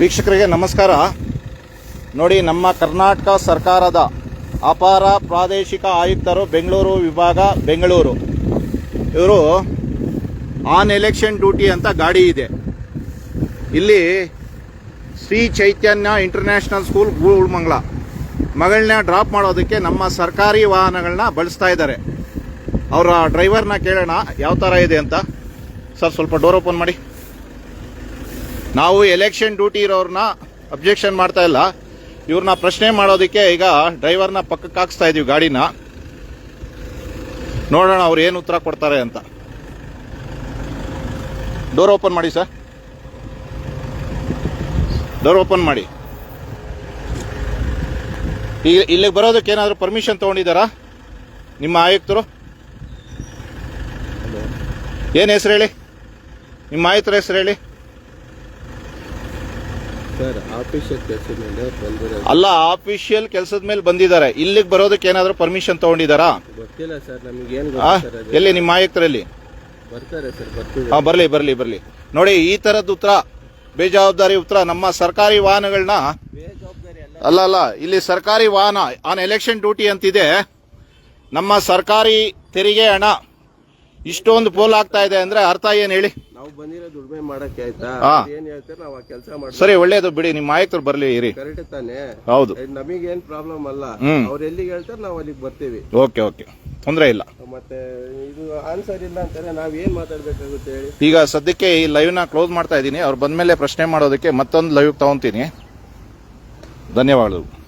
ವೀಕ್ಷಕರಿಗೆ ನಮಸ್ಕಾರ. ನೋಡಿ, ನಮ್ಮ ಕರ್ನಾಟಕ ಸರ್ಕಾರದ ಅಪಾರ ಪ್ರಾದೇಶಿಕ ಆಯುಕ್ತರು ಬೆಂಗಳೂರು ವಿಭಾಗ ಬೆಂಗಳೂರು. ಇವರು ಆನ್ ಎಲೆಕ್ಷನ್ ಡ್ಯೂಟಿ ಅಂತ ಗಾಡಿ ಇದೆ. ಇಲ್ಲಿ ಶ್ರೀ ಚೈತನ್ಯ ಇಂಟರ್ನ್ಯಾಷನಲ್ ಸ್ಕೂಲ್, ಗೂಳ್ಮಂಗ್ಲ. ಮಗಳನ್ನ ಡ್ರಾಪ್ ಮಾಡೋದಕ್ಕೆ ನಮ್ಮ ಸರ್ಕಾರಿ ವಾಹನಗಳನ್ನ ಬಳಸ್ತಾ ಇದ್ದಾರೆ. ಅವರ ಡ್ರೈವರ್ನ ಕೇಳೋಣ, ಯಾವ ಥರ ಇದೆ ಅಂತ. ಸರ್, ಸ್ವಲ್ಪ ಡೋರ್ ಓಪನ್ ಮಾಡಿ. ನಾವು ಎಲೆಕ್ಷನ್ ಡ್ಯೂಟಿ ಇರೋರನ್ನ ಅಬ್ಜೆಕ್ಷನ್ ಮಾಡ್ತಾ ಇಲ್ಲ. ಇವ್ರನ್ನ ಪ್ರಶ್ನೆ ಮಾಡೋದಕ್ಕೆ ಈಗ ಡ್ರೈವರ್ನ ಪಕ್ಕಕ್ಕೆ ಹಾಕ್ಸ್ತಾ ಇದೀವಿ ಗಾಡಿನ. ನೋಡೋಣ ಅವ್ರು ಏನು ಉತ್ತರ ಕೊಡ್ತಾರೆ ಅಂತ. ಡೋರ್ ಓಪನ್ ಮಾಡಿ ಸರ್. ಡೋರ್ ಓಪನ್ ಮಾಡಿ. ಈಗ ಇಲ್ಲಿಗೆ ಬರೋದಕ್ಕೆ ಏನಾದರೂ ಪರ್ಮಿಷನ್ ತೊಗೊಂಡಿದ್ದಾರಾ? ನಿಮ್ಮ ಆಯುಕ್ತರು? ಏನು ಹೆಸರು ಹೇಳಿ? ನಿಮ್ಮ ಆಯುಕ್ತರ ಹೆಸರು ಹೇಳಿ ಸರ್ ಆಫೀಷಿಯಲ್ ಕೆಲಸದ ಮೇಲೆ ಬಂದಿರೋದು ಅಲ್ಲ ಆಫೀಷಿಯಲ್ ಕೆಲಸದ ಮೇಲೆ ಬಂದಿದ್ದಾರೆ. ಇಲ್ಲಿಗೆ ಬರೋದಕ್ಕೆ ಏನಾದರೂ ಪರ್ಮಿಷನ್ ತಗೊಂಡಿದ್ದಾರಾ? ಗೊತ್ತಿಲ್ಲ ಸರ್ ನಮಗೆ ಎಲ್ಲಿ ನಿಮ್ಮ ಆಯುಕ್ತರಲ್ಲಿ? ಹಾ ಬರ್ಲಿ ಬರ್ಲಿ ಬರ್ಲಿ. ನೋಡಿ ಈ ಥರದ ಉತ್ತರ ಬೇಜವಾಬ್ದಾರಿ ಉತ್ತರ ನಮ್ಮ ಸರ್ಕಾರಿ ವಾಹನಗಳನ್ನ ಅಲ್ಲ. ಅಲ್ಲ ಅಲ್ಲ ಇಲ್ಲಿ ಸರ್ಕಾರಿ ವಾಹನ ಆನ್ ಎಲೆಕ್ಷನ್ ಡ್ಯೂಟಿ ಅಂತಿದೆ. ನಮ್ಮ ಸರ್ಕಾರಿ ತೆರಿಗೆ ಹಣ ಇಷ್ಟೊಂದು ಪೋಲ್ ಆಗ್ತಾ ಇದೆ ಅಂದ್ರೆ ಅರ್ಥ ಏನು ಹೇಳಿ? ನಾವು ಬಂದಿರೋ ದುಡಿಮೆ ಮಾಡಕ್ಕೆ ಆಯ್ತಾ? ಹಾ. ಏನ್ ಹೇಳ್ತಾರೆ ನಾವು ಆ ಕೆಲಸ ಮಾಡ್ತೀವಿ ಸರಿ ಒಳ್ಳೇದು ಬಿಡಿ ನಿಮ್ಮ ಆಯುಕ್ತರು ಬರ್ಲಿ ಇರಿ. ಕರೆಕ್ಟ್ ತಾನೆ. ಹೌದು. ನಮಗೇನ್ ಪ್ರಾಬ್ಲಮ್ ಅಲ್ಲ. ಹ್ಮ್. ಅವ್ರು ಎಲ್ಲಿಗೆ ಹೇಳ್ತಾರೆ ನಾವು ಅಲ್ಲಿಗೆ ಬರ್ತೀವಿ. Okay okay. ತೊಂದರೆ ಇಲ್ಲ. ಮತ್ತೆ ಇದು ಆನ್ಸರ್ ಇಲ್ಲ ಅಂತಾರೆ ನಾವ್ ಏನ್ ಮಾತಾಡ್ಬೇಕಾಗುತ್ತೆ ಹೇಳಿ? ಈಗ ಸದ್ಯಕ್ಕೆ ಈ ಲೈವ್ನ ಕ್ಲೋಸ್ ಮಾಡ್ತಾ ಇದ್ದೀನಿ. ಅವ್ರು ಬಂದ್ಮೇಲೆ ಪ್ರಶ್ನೆ ಮಾಡೋದಕ್ಕೆ ಮತ್ತೊಂದು ಲೈವ್ ತಗೊಂತೀನಿ. ಧನ್ಯವಾದಗಳು.